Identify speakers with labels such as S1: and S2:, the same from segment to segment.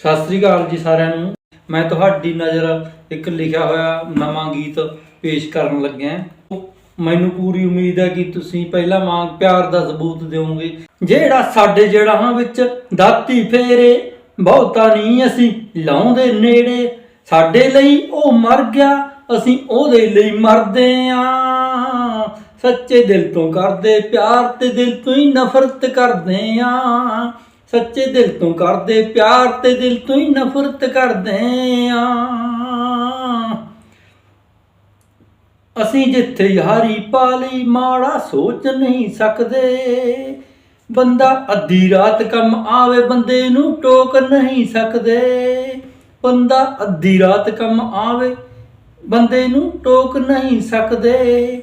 S1: ਸਤਿ ਸ੍ਰੀ ਅਕਾਲ ਜੀ ਸਾਰਿਆਂ ਨੂੰ। ਮੈਂ ਤੁਹਾਡੀ ਨਜ਼ਰ ਇੱਕ ਲਿਖਿਆ ਹੋਇਆ ਨਵਾਂ ਗੀਤ ਪੇਸ਼ ਕਰਨ ਲੱਗਿਆ। ਮੈਨੂੰ ਪੂਰੀ ਉਮੀਦ ਹੈ ਕਿ ਤੁਸੀਂ ਪਹਿਲਾ ਵਾਂਗ ਪਿਆਰ ਦਾ ਸਬੂਤ ਦਿਓਗੇ। ਜਿਹੜਾ ਸਾਡੇ ਜੜਾਂ ਵਿੱਚ ਦਾਤੀ ਫੇਰੇ, ਬਹੁਤਾ ਨਹੀਂ ਅਸੀਂ ਲਾਉਂਦੇ ਨੇੜੇ। ਸਾਡੇ ਲਈ ਉਹ ਮਰ ਗਿਆ, ਅਸੀਂ ਉਹਦੇ ਲਈ ਮਰਦੇ ਆਂ। ਸੱਚੇ ਦਿਲ ਤੋਂ ਕਰਦੇ ਪਿਆਰ ਤੇ ਦਿਲ ਤੋਂ ਹੀ ਨਫ਼ਰਤ ਕਰਦੇ ਆਂ। ਸੱਚੇ ਦਿਲ ਤੋਂ ਕਰਦੇ ਪਿਆਰ ਤੇ ਦਿਲ ਤੋਂ ਹੀ ਨਫ਼ਰਤ ਕਰਦੇ ਆਂ। ਅਸੀਂ ਜਿੱਥੇ ਯਾਰੀ ਪਾਲੀ ਮਾੜਾ ਸੋਚ ਨਹੀਂ ਸਕਦੇ। ਬੰਦਾ ਅੱਧੀ ਰਾਤ ਕੰਮ ਆਵੇ, ਬੰਦੇ ਨੂੰ ਟੋਕ ਨਹੀਂ ਸਕਦੇ। ਬੰਦਾ ਅੱਧੀ ਰਾਤ ਕੰਮ ਆਵੇ, ਬੰਦੇ ਨੂੰ ਟੋਕ ਨਹੀਂ ਸਕਦੇ।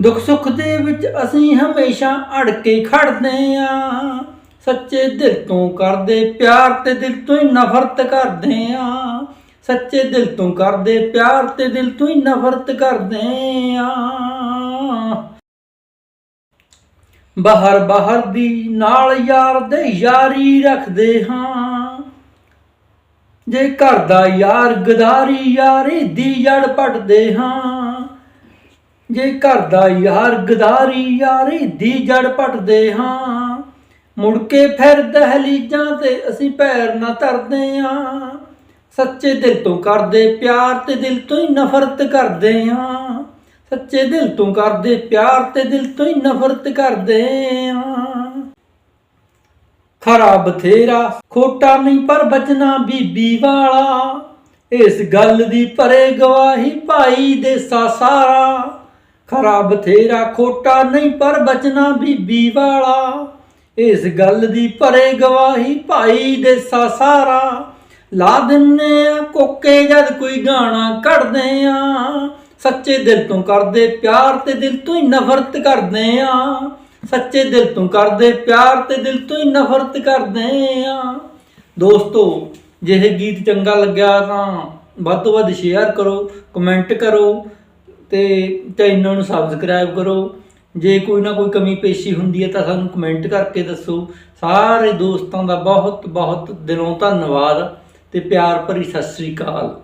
S1: ਦੁੱਖ ਸੁੱਖ ਦੇ ਵਿੱਚ ਅਸੀਂ ਹਮੇਸ਼ਾ ਅੜ ਕੇ ਖੜਦੇ ਆਂ। ਸੱਚੇ ਦਿਲ ਤੋਂ ਕਰਦੇ ਪਿਆਰ ਤੇ ਦਿਲ ਤੋਂ ਹੀ ਨਫ਼ਰਤ ਕਰਦੇ ਆਂ। ਸੱਚੇ ਦਿਲ ਤੋਂ ਕਰਦੇ ਪਿਆਰ ਤੇ ਦਿਲ ਤੋਂ ਹੀ ਨਫ਼ਰਤ ਕਰਦੇ ਆਂ। ਬਾਹਰ ਬਾਹਰ ਦੀ ਨਾਲ ਯਾਰ ਦੇ ਯਾਰੀ ਰੱਖਦੇ ਹਾਂ। ਜੇ ਘਰ ਦਾ ਯਾਰ ਗਦਾਰੀ ਯਾਰੀ ਦੀ ਜੜ ਪਟਦੇ ਹਾਂ। ਜੇ ਘਰ ਦਾ ਯਾਰ ਗਦਾਰੀ ਯਾਰੀ ਦੀ ਜੜ ਪਟਦੇ ਹਾਂ। ਮੁੜ ਕੇ ਫਿਰ ਦਹਲੀਜਾਂ ਤੇ ਅਸੀਂ ਪੈਰ ਨਾ ਧਰਦੇ ਹਾਂ ਸੱਚੇ ਦਿਲ ਤੋਂ ਕਰਦੇ ਪਿਆਰ ਤੇ ਦਿਲ ਤੋਂ ਹੀ ਨਫ਼ਰਤ ਕਰਦੇ ਹਾਂ ਸੱਚੇ ਦਿਲ ਤੋਂ ਕਰਦੇ ਪਿਆਰ ਤੇ ਦਿਲ ਤੋਂ ਹੀ ਨਫ਼ਰਤ ਕਰਦੇ ਹਾਂ ਖਰਾ ਬਥੇਰਾ, ਖੋਟਾ ਨਹੀਂ ਪਰ ਬਚਨਾ ਬੀਬੀ ਵਾਲਾ। ਇਸ ਗੱਲ ਦੀ ਪਰੇ ਗਵਾਹੀ ਭਾਈ ਦੇ ਸਾਰਾ ਖਰਾ ਬਥੇਰਾ, ਖੋਟਾ ਨਹੀਂ ਪਰ ਬਚਨਾ ਬੀਬੀ ਵਾਲਾ। ਇਸ ਗੱਲ ਦੀ ਪਰੇ ਗਵਾਹੀ ਭਾਈ ਦੇ ਸਾਰਾ ਲਾ ਦਿੰਨੇ ਆ ਕੋਕੇ ਜਦ ਕੋਈ ਗਾਣਾ ਕੱਢਦੇ ਆ। ਸੱਚੇ ਦਿਲ ਤੋਂ ਕਰਦੇ ਪਿਆਰ ਤੇ ਦਿਲ ਤੋਂ ਹੀ ਨਫ਼ਰਤ ਕਰਦੇ ਆ। ਸੱਚੇ ਦਿਲ ਤੋਂ ਕਰਦੇ ਪਿਆਰ ਤੇ ਦਿਲ ਤੋਂ ਹੀ ਨਫ਼ਰਤ ਕਰਦੇ ਆ। ਦੋਸਤੋ, ਜੇ ਇਹ ਗੀਤ ਚੰਗਾ ਲੱਗਿਆ ਤਾਂ ਵੱਧ ਤੋਂ ਵੱਧ ਸ਼ੇਅਰ ਕਰੋ ਕਮੈਂਟ ਕਰੋ ਤੇ ਚੈਨਲ ਨੂੰ ਸਬਸਕ੍ਰਾਈਬ ਕਰੋ। ਜੇ ਕੋਈ ਨਾ ਕੋਈ ਕਮੀ ਪੇਸ਼ੀ ਹੁੰਦੀ ਹੈ ਤਾਂ ਸਾਨੂੰ ਕਮੈਂਟ ਕਰਕੇ ਦੱਸੋ। ਸਾਰੇ ਦੋਸਤਾਂ ਦਾ ਬਹੁਤ ਬਹੁਤ ਦਿਲੋਂ ਧੰਨਵਾਦ ਤੇ ਪਿਆਰ ਭਰੀ ਸਤਿ ਸ੍ਰੀ ਅਕਾਲ।